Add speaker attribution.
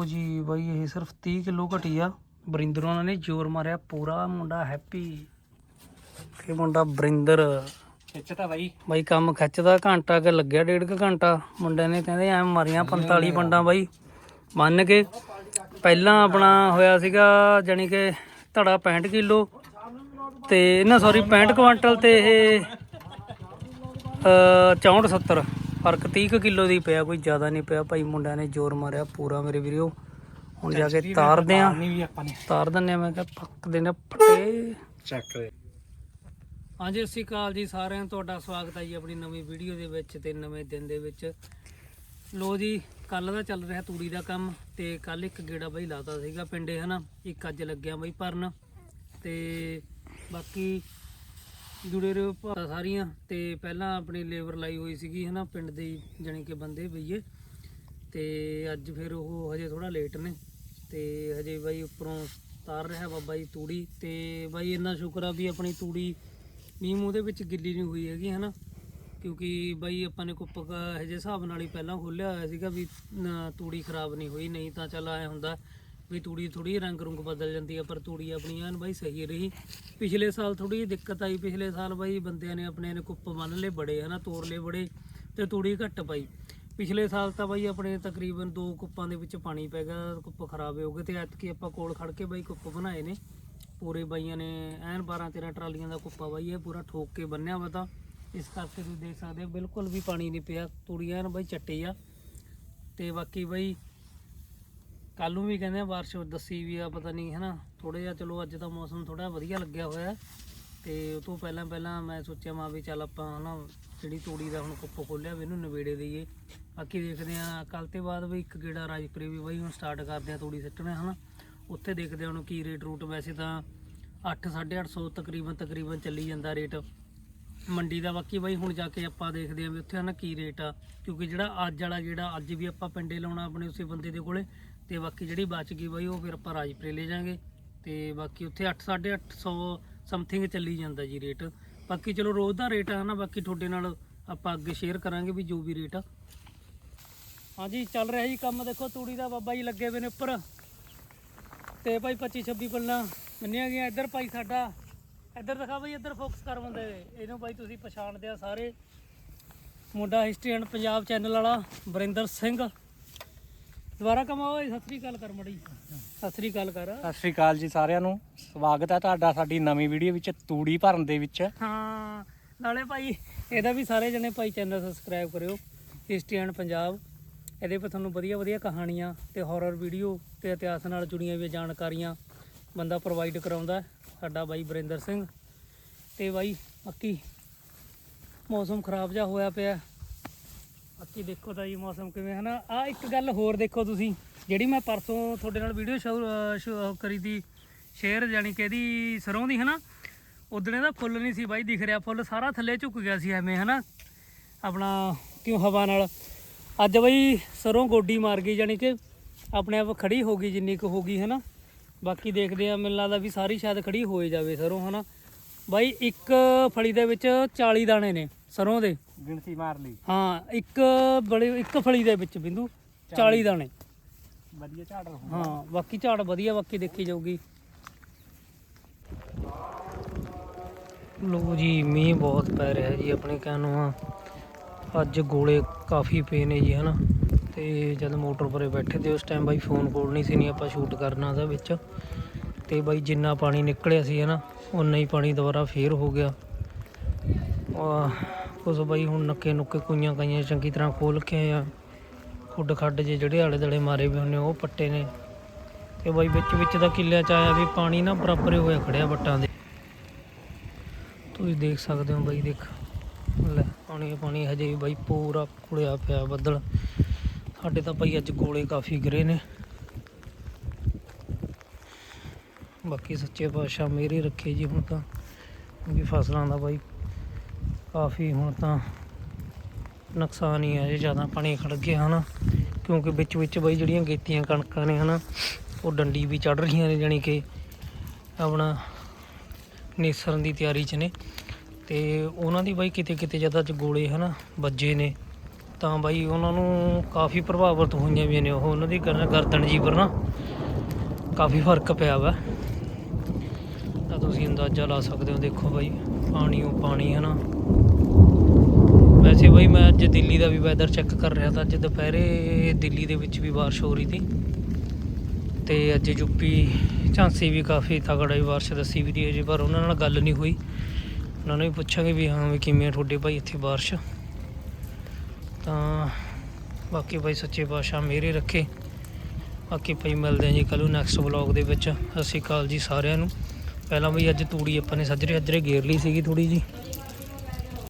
Speaker 1: ਲੋ ਜੀ ਬਾਈ ਇਹ ਸਿਰਫ 30 ਕਿਲੋ ਘਟੀ ਆ। ਬਰਿੰਦਰ ਉਹਨਾਂ ਨੇ ਜ਼ੋਰ ਮਾਰਿਆ ਪੂਰਾ ਮੁੰਡਾ ਹੈਪੀ ਇਹ ਮੁੰਡਾ ਬਰਿੰਦਰ।
Speaker 2: ਖਿੱਚਤਾ ਬਾਈ।
Speaker 1: ਬਾਈ ਕੰਮ ਖਿੱਚਦਾ ਘੰਟਾ ਕੇ ਲੱਗਿਆ ਡੇਢ ਕੁ ਘੰਟਾ। ਮੁੰਡੇ ਨੇ ਕਹਿੰਦੇ ਐ ਮਾਰੀਆਂ 45 ਪੰਡਾਂ ਬਾਈ। ਮੰਨ ਕੇ ਪਹਿਲਾਂ ਆਪਣਾ ਹੋਇਆ ਸੀਗਾ ਜਾਣੀ ਕਿ ਧੜਾ 65 ਕਿਲੋ। ਤੇ ਨਾ ਸੌਰੀ 65 ਕੁਆਂਟਲ ਤੇ ਇਹ ਅ 64 70 ਫ਼ਰਕ 30 ਕੁ ਕਿਲੋ ਦੀ ਪਿਆ ਕੋਈ ਜ਼ਿਆਦਾ ਨਹੀਂ ਪਿਆ। ਭਾਈ ਮੁੰਡਿਆਂ ਨੇ ਜ਼ੋਰ ਮਾਰਿਆ ਪੂਰਾ ਮੇਰੇ ਵੀਰੋ। ਹੁਣ ਜਾ ਕੇ ਤਾਰਦੇ ਆ
Speaker 2: ਨਹੀਂ ਵੀ ਆਪਾਂ ਨੇ।
Speaker 1: ਤਾਰ ਦਿੰਨੇ ਆ ਮੈਂ ਕਿਹਾ ਪੱਕਦੇ ਨੇ ਫਟੇ।
Speaker 2: ਚੱਕ
Speaker 1: ਹਾਂਜੀ ਸਤਿ ਸ਼੍ਰੀ ਅਕਾਲ ਜੀ ਸਾਰਿਆਂ ਨੂੰ। ਤੁਹਾਡਾ ਸਵਾਗਤ ਹੈ ਜੀ ਆਪਣੀ ਨਵੀਂ ਵੀਡੀਓ ਦੇ ਵਿੱਚ ਤੇ ਨਵੇਂ ਦਿਨ ਦੇ ਵਿੱਚ। ਲੋ ਜੀ ਕੱਲ ਦਾ ਚੱਲ ਰਿਹਾ ਤੂੜੀ ਦਾ ਕੰਮ ਤੇ ਕੱਲ ਇੱਕ ਗੇੜਾ ਬਈ ਲਾਤਾ ਸੀਗਾ ਪਿੰਡੇ ਹਨਾ? ਇੱਕ ਅੱਜ ਲੱਗਿਆ ਬਈ ਭਰਨ। ਤੇ ਬਾਕੀ ਜੁੜੇ ਰਹੋ ਭਾਰਤਾਂ ਸਾਰੀਆਂ। ਤੇ ਪਹਿਲਾਂ ਆਪਣੀ ਲੇਬਰ ਲਾਈ ਹੋਈ ਸੀਗੀ ਹਨਾ, ਪਿੰਡ ਦੇ ਜਾਣੀ ਕਿ ਬੰਦੇ ਬਈਏ। ਤੇ ਅੱਜ ਫਿਰ ਉਹ ਹਜੇ ਥੋੜਾ ਲੇਟ ਨੇ। ਤੇ ਹਜੇ ਬਾਈ ਉੱਪਰੋਂ ਤਾਰ ਰਿਹਾ ਬਾਬਾ ਜੀ ਤੂੜੀ। ਤੇ ਬਾਈ ਇੰਨਾ ਸ਼ੁਕਰ ਆ ਵੀ ਆਪਣੀ ਤੂੜੀ ਮੀਂਹ ਮੂੰਹ ਦੇ ਵਿੱਚ ਗਿੱਲੀ ਨਹੀਂ ਹੋਈ ਹੈਗੀ ਹਨਾ। ਕਿਉਂਕਿ ਬਾਈ ਆਪਾਂ ਨੇ ਕੁੱਪ ਕ- ਹਜੇ ਹਿਸਾਬ ਨਾਲ ਹੀ ਪਹਿਲਾਂ ਖੋਲਿਆ ਹੋਇਆ ਸੀਗਾ ਵੀ ਤੂੜੀ ਖਰਾਬ ਨਹੀਂ ਹੋਈ, ਨਹੀਂ ਤਾਂ ਚੱਲ ਐ ਹੁੰਦਾ। ਵੀ ਤੂੜੀ ਥੋੜੀ ਰੰਗ ਰੁੰਗ ਬਦਲ ਜਾਂਦੀ ਆ, ਪਰ ਤੂੜੀ ਆਪਣੀ ਐਨ ਬਾਈ ਸਹੀ ਰਹੀ। ਪਿਛਲੇ ਸਾਲ ਥੋੜੀ ਦਿੱਕਤ ਆਈ, ਪਿਛਲੇ ਸਾਲ ਬਾਈ ਬੰਦਿਆਂ ਨੇ ਆਪਣੇ ਨੇ ਕੁੱਪ ਬੰਨ ਲਏ ਬੜੇ, ਹਨਾ ਤੋੜ ਲਏ ਬੜੇ ਤੇ ਤੂੜੀ ਘੱਟ ਪਾਈ। ਪਿਛਲੇ ਸਾਲ ਤਾਂ ਬਾਈ ਆਪਣੇ ਤਕਰੀਬਨ ਦੋ ਕੁੱਪਾਂ ਦੇ ਵਿੱਚ ਪਾਣੀ ਪੈ ਗਿਆ, ਕੁੱਪ ਖਰਾਬ ਹੋ ਗਏ ਤੇ ਐਤਕੀ ਆਪਾਂ ਕੋਲ ਖੜ ਕੇ ਬਾਈ ਕੁੱਪ ਬਣਾਏ ਨੇ। ਪੂਰੇ ਬਾਈਆਂ ਨੇ ਐਨ 12 13 ਟਰਾਲੀਆਂ ਦਾ ਕੁੱਪਾ ਬਾਈ ਇਹ ਪੂਰਾ ਠੋਕ ਕੇ ਬੰਨਿਆ ਵਾ ਤਾਂ। ਇਸ ਕਰਕੇ ਤੁਸੀਂ ਦੇਖ ਸਕਦੇ ਹੋ, ਬਿਲਕੁਲ ਵੀ ਪਾਣੀ ਨਹੀਂ ਪਿਆ, ਤੂੜੀ ਐਨ ਬਾਈ ਚੱਟੀ ਆ। ਤੇ ਬਾਕੀ ਬਾਈ ਕੱਲ ਨੂੰ ਵੀ ਕਹਿੰਦੇ ਆ ਬਾਰਿਸ਼ ਦੱਸੀ ਵੀ ਆ, ਪਤਾ ਨਹੀਂ, ਹਨਾ ਥੋੜਾ ਜਿਹਾ, ਚਲੋ ਅੱਜ ਦਾ ਮੌਸਮ ਥੋੜਾ ਵਧੀਆ ਲੱਗਿਆ ਹੋਇਆ ਹੈ। ਤੇ ਉਹ ਤੋਂ ਪਹਿਲਾਂ ਪਹਿਲਾਂ ਮੈਂ ਸੋਚਿਆ, ਮਾ ਵੀ ਚੱਲ ਆਪਾਂ, ਹਨਾ, ਜਿਹੜੀ ਤੂੜੀ ਦਾ ਹੁਣ ਕੁੱਪ ਖੋਲਿਆ ਵੀ ਇਹਨੂੰ ਨਵੇੜੇ ਦਈਏ। ਬਾਕੀ ਦੇਖਦੇ ਆ ਕੱਲ ਤੇ ਬਾਅਦ ਵੀ ਇੱਕ ਗੇੜਾ ਰਾਜਪੁਰੇ ਵੀ ਬਾਈ, ਹੁਣ ਸਟਾਰਟ ਕਰਦੇ ਆ ਤੂੜੀ ਸਿੱਟਣਾ, ਹਨਾ। ਉੱਥੇ ਦੇਖਦੇ ਆ ਹੁਣ ਕੀ ਰੇਟ ਰੂਟ ਵੈਸੇ ਤਾਂ 8 850 ਤਕਰੀਬਨ ਤਕਰੀਬਨ ਚੱਲੀ ਜਾਂਦਾ ਰੇਟ ਮੰਡੀ ਦਾ ਬਾਕੀ ਬਾਈ, ਹੁਣ ਜਾ ਕੇ ਆਪਾਂ ਦੇਖਦੇ ਆਂ ਵੀ ਉੱਥੇ ਨਾ ਕੀ ਰੇਟ ਆ। ਕਿਉਂਕਿ ਜਿਹੜਾ ਅੱਜ ਵਾਲਾ ਜਿਹੜਾ ਅੱਜ ਵੀ ਆਪਾਂ ਪਿੰਡੇ ਲਾਉਣਾ ਆਪਣੇ ਉਸੇ ਬੰਦੇ ਦੇ ਕੋਲੇ ਤੇ ਬਾਕੀ ਜਿਹੜੀ ਬਚ ਗਈ ਬਾਈ, ਉਹ ਫਿਰ ਆਪਾਂ ਰਾਜਪੁਰੇ ਲੈ ਜਾਾਂਗੇ। ਤੇ ਬਾਕੀ ਉੱਥੇ 8 850 ਸਮਥਿੰਗ ਚੱਲੀ ਜਾਂਦਾ ਜੀ ਰੇਟ। ਬਾਕੀ ਚਲੋ ਰੋਜ਼ ਦਾ ਰੇਟ ਆ ਨਾ, ਬਾਕੀ ਤੁਹਾਡੇ ਨਾਲ ਆਪਾਂ ਅੱਗੇ ਸ਼ੇਅਰ ਕਰਾਂਗੇ ਵੀ ਜੋ ਵੀ ਰੇਟ ਆ। ਹਾਂਜੀ, ਚੱਲ ਰਿਹਾ ਜੀ ਕੰਮ, ਦੇਖੋ ਤੂੜੀ ਦਾ ਬਾਬਾ ਜੀ ਲੱਗੇ ਹੋਏ ਨੇ ਉੱਪਰ। ਤੇ ਭਾਈ 25 26 ਪੱਲਾ ਮੰਨਿਆ ਗਿਆ ਇੱਧਰ ਭਾਈ ਸਾਡਾ। ਇੱਧਰ ਦਿਖਾ ਭਾਈ ਇੱਧਰ ਫੋਕਸ ਕਰ ਬੰਦੇ। ਇਹਨੂੰ ਭਾਈ ਤੁਸੀਂ ਪਛਾਣਦੇ ਆ ਸਾਰੇ। ਮੁੰਡਾ ਹਿਸਟਰੀ ਐਂਡ ਪੰਜਾਬ ਚੈਨਲ ਵਾਲਾ ਬਰਿੰਦਰ ਸਿੰਘ। ਦੁਬਾਰਾ ਕਮਾਓ ਓਏ ਸਤਿ ਸ੍ਰੀ ਅਕਾਲ ਕਰ ਮੜੀ ਸਤਿ ਸ੍ਰੀ ਅਕਾਲ ਕਰ।
Speaker 2: ਸਤਿ ਸ਼੍ਰੀ ਅਕਾਲ ਜੀ ਸਾਰਿਆਂ ਨੂੰ। ਸਵਾਗਤ ਹੈ ਤੁਹਾਡਾ ਸਾਡੀ ਨਵੀਂ ਵੀਡੀਓ ਵਿੱਚ ਤੂੜੀ ਭਰਨ ਦੇ ਵਿੱਚ।
Speaker 1: ਹਾਂ ਨਾਲੇ ਭਾਈ ਇਹਦਾ ਵੀ ਸਾਰੇ ਜਣੇ ਭਾਈ ਚੈਨਲ ਸਬਸਕ੍ਰਾਈਬ ਕਰਿਓ ਹਿਸਟਰੀ ਐਂਡ ਪੰਜਾਬ ਇਹਦੇ 'ਤੇ ਤੁਹਾਨੂੰ ਵਧੀਆ ਵਧੀਆ ਕਹਾਣੀਆਂ ਤੇ ਹਾਰਰ ਵੀਡੀਓ ਤੇ ਇਤਿਹਾਸ ਨਾਲ ਜੁੜੀਆਂ ਹੋਈਆਂ ਜਾਣਕਾਰੀਆਂ ਬੰਦਾ ਪ੍ਰੋਵਾਈਡ ਕਰਾਉਂਦਾ ਹੈ, ਸਾਡਾ ਬਾਈ ਬਰਿੰਦਰ ਸਿੰਘ। ਤੇ ਬਾਈ ਬਾਕੀ ਮੌਸਮ ਖਰਾਬ ਜਿਹਾ ਹੋਇਆ ਪਿਆ ਬਾਕੀ ਦੇਖੋ ਤਾਂ ਜੀ ਮੌਸਮ ਕਿਵੇਂ ਹੈ ਨਾ ਆ ਇੱਕ ਗੱਲ ਹੋਰ ਦੇਖੋ ਤੁਸੀਂ, ਜਿਹੜੀ ਮੈਂ ਪਰਸੋਂ ਤੁਹਾਡੇ ਨਾਲ ਵੀਡੀਓ ਕਰੀ ਦੀ ਸ਼ੇਅਰ ਜਾਨੀ ਕਿ ਇਹਦੀ ਸਰੋਂ ਦੀ ਹੈ ਨਾ ਉਦਣੇ ਦਾ ਫੁੱਲ ਨਹੀਂ ਸੀ ਬਾਈ ਦਿਖ ਰਿਹਾ, ਫੁੱਲ ਸਾਰਾ ਥੱਲੇ ਝੁੱਕ ਗਿਆ ਸੀ ਐਵੇਂ ਹੈ ਨਾ ਆਪਣਾ ਕਿਉਂ ਹਵਾ ਨਾਲ। ਅੱਜ ਬਈ ਸਰੋਂ ਗੋਡੀ ਮਾਰ ਗਈ ਜਾਨੀ ਕਿ ਆਪਣੇ ਆਪ ਖੜੀ ਹੋ ਗਈ, ਜਿੰਨੀ ਕੁ ਹੋ ਗਈ ਹੈ ਨਾ ਬਾਕੀ ਦੇਖਦੇ ਆ ਮੈਨੂੰ ਲੱਗਦਾ ਵੀ ਸਾਰੀ ਸ਼ਾਇਦ ਖੜੀ ਹੋਏ ਜਾਵੇ ਸਰੋਂ ਹਨਾ। ਬਾਈ ਇੱਕ ਫਲੀ ਦੇ ਵਿੱਚ 40 ਦਾਣੇ ਨੇ ਸਰੋਂ ਦੇ।
Speaker 2: ਗਿਣਤੀ ਮਾਰ ਲਈ।
Speaker 1: ਹਾਂ ਇੱਕ ਬੜੇ ਇੱਕ ਫਲੀ ਦੇ ਵਿੱਚ ਬਿੰਦੂ 40 ਦਾਣੇ।
Speaker 2: ਵਧੀਆ ਝਾੜ
Speaker 1: ਹਾਂ ਬਾਕੀ ਝਾੜ ਵਧੀਆ ਬਾਕੀ ਦੇਖੀ ਜਾਊਗੀ। ਲੋ ਜੀ ਮੀਂਹ ਬਹੁਤ ਪੈ ਰਿਹਾ ਜੀ ਆਪਣੇ ਕਾਨੂੰਨ ਅੱਜ ਗੋਲੇ ਕਾਫੀ ਪਏ ਨੇ ਜੀ ਹਨਾ। ਤੇ ਜਦ ਮੋਟਰ ਪਰੇ ਬੈਠੇ ਤੇ ਉਸ ਟਾਈਮ ਬਾਈ ਫੋਨ ਕੋਲ ਨਹੀਂ ਸੀ ਨਹੀਂ ਆਪਾਂ ਸ਼ੂਟ ਕਰਨਾ ਉਹਦਾ ਵਿੱਚ। ਤੇ ਬਾਈ ਜਿੰਨਾ ਪਾਣੀ ਨਿਕਲਿਆ ਸੀ ਹਨਾ ਉਨਾ ਹੀ ਪਾਣੀ ਦੁਬਾਰਾ ਫੇਰ ਹੋ ਗਿਆ। ਆ ਕੁਛ ਬਾਈ ਹੁਣ ਨੱਕੇ ਨੁੱਕੇ ਕੁਈਆਂ ਕਾਈਆਂ ਚੰਗੀ ਤਰ੍ਹਾਂ ਖੋਲ ਕੇ ਆ। ਖੁੱਡ ਖੱਡ ਜੇ ਜਿਹੜੇ ਆਲੇ ਦਲੇ ਮਾਰੇ ਵੀ ਹੁੰਨੇ ਉਹ ਪੱਟੇ ਨੇ। ਤੇ ਬਾਈ ਵਿੱਚ ਵਿੱਚ ਦਾ ਕਿੱਲਿਆਂ ਚ ਆਇਆ ਵੀ ਪਾਣੀ ਨਾ ਬਰਾਬਰ ਹੀ ਹੋਇਆ ਖੜਿਆ ਵੱਟਾਂ ਦੇ। ਤੁਸੀਂ ਦੇਖ ਸਕਦੇ ਹੋ ਬਾਈ ਦੇਖ। ਲੈ, ਪਾਣੀ ਪਾਣੀ ਹਜੇ ਵੀ ਬਾਈ ਪੂਰਾ ਕੁੜਿਆ ਪਿਆ ਬੱਦਲ। ਸਾਡੇ ਤਾਂ ਬਾਈ ਅੱਜ ਗੋਲੇ ਕਾਫੀ ਗਿਰੇ ਨੇ। ਬਾਕੀ ਸੱਚੇ ਪਾਤਸ਼ਾਹ ਮੇਰੇ ਰੱਖੇ ਜੀ ਹੁਣ ਤਾਂ। ਕਿਉਂਕਿ ਫਸਲਾਂ ਦਾ ਬਾਈ ਕਾਫੀ ਹੁਣ ਤਾਂ ਨੁਕਸਾਨ ਹੀ ਹੈ ਜੇ, ਜ਼ਿਆਦਾ ਪਾਣੀ ਖੜ ਗਿਆ ਹਨਾ। ਕਿਉਂਕਿ ਵਿੱਚ ਵਿੱਚ ਬਾਈ ਜਿਹੜੀਆਂ ਗੇਤੀਆਂ ਕਣਕਾਂ ਨੇ ਹਨਾ, ਉਹ ਡੰਡੀ ਵੀ ਚੜ ਰਹੀਆਂ ਨੇ ਜਾਣੀ ਕਿ ਆਪਣਾ ਨੇਸਰਨ ਦੀ ਤਿਆਰੀ 'ਚ ਨੇ। ਤੇ ਉਹਨਾਂ ਦੀ ਬਾਈ ਕਿਤੇ ਕਿਤੇ ਜ਼ਿਆਦਾ ਚ ਗੋਲੇ ਹਨਾ ਵੱਜੇ ਨੇ। ਤਾਂ ਬਾਈ ਉਹਨਾਂ ਨੂੰ ਕਾਫੀ ਪ੍ਰਭਾਵਿਤ ਹੋਈਆਂ ਵੀ ਨੇ ਉਹ, ਉਹਨਾਂ ਦੀ ਗਰਦਨ ਜੀ ਪਰ ਨਾ ਕਾਫੀ ਫ਼ਰਕ ਪਿਆ ਵਾ। ਤਾਂ ਤੁਸੀਂ ਅੰਦਾਜ਼ਾ ਲਾ ਸਕਦੇ ਹੋ, ਦੇਖੋ ਬਾਈ। ਪਾਣੀ, ਉਹ ਪਾਣੀ ਹੈ ਨਾ ਵੈਸੇ ਬਾਈ ਮੈਂ ਅੱਜ ਦਿੱਲੀ ਦਾ ਵੀ ਵੈਦਰ ਚੈੱਕ ਕਰ ਰਿਹਾ ਤਾਂ ਅੱਜ ਦੁਪਹਿਰੇ ਦਿੱਲੀ ਦੇ ਵਿੱਚ ਵੀ ਬਾਰਿਸ਼ ਹੋ ਰਹੀ ਸੀ। ਤੇ ਅੱਜ ਯੂਪੀ ਝਾਂਸੀ ਵੀ ਕਾਫੀ ਤਗੜਾ ਹੀ ਬਾਰਿਸ਼ ਦੱਸੀ ਵੀ ਦੀ ਹੈ ਜੀ, ਪਰ ਉਹਨਾਂ ਨਾਲ ਗੱਲ ਨਹੀਂ ਹੋਈ। ਉਹਨਾਂ ਨੂੰ ਵੀ ਪੁੱਛਾਂਗੇ ਵੀ ਹਾਂ ਵੀ ਕਿਵੇਂ ਆ ਤੁਹਾਡੇ ਭਾਈ ਇੱਥੇ ਬਾਰਿਸ਼? ਤਾਂ ਬਾਕੀ ਭਾਈ ਸੱਚੇ ਪਾਤਸ਼ਾਹ ਮੇਰੇ ਰੱਖੇ। ਬਾਕੀ ਭਾਈ ਮਿਲਦੇ ਹਾਂ ਜੀ ਕੱਲ੍ਹ ਨੂੰ ਨੈਕਸਟ ਵਲੌਗ ਦੇ ਵਿੱਚ। ਸਤਿ ਸ਼੍ਰੀ ਅਕਾਲ ਜੀ ਸਾਰਿਆਂ ਨੂੰ। ਪਹਿਲਾਂ ਵੀ ਅੱਜ ਤੂੜੀ ਆਪਾਂ ਨੇ ਸੱਜਰੇ ਸੱਜਰੇ ਗੇਰ ਲਈ ਸੀਗੀ ਥੋੜੀ ਜੀ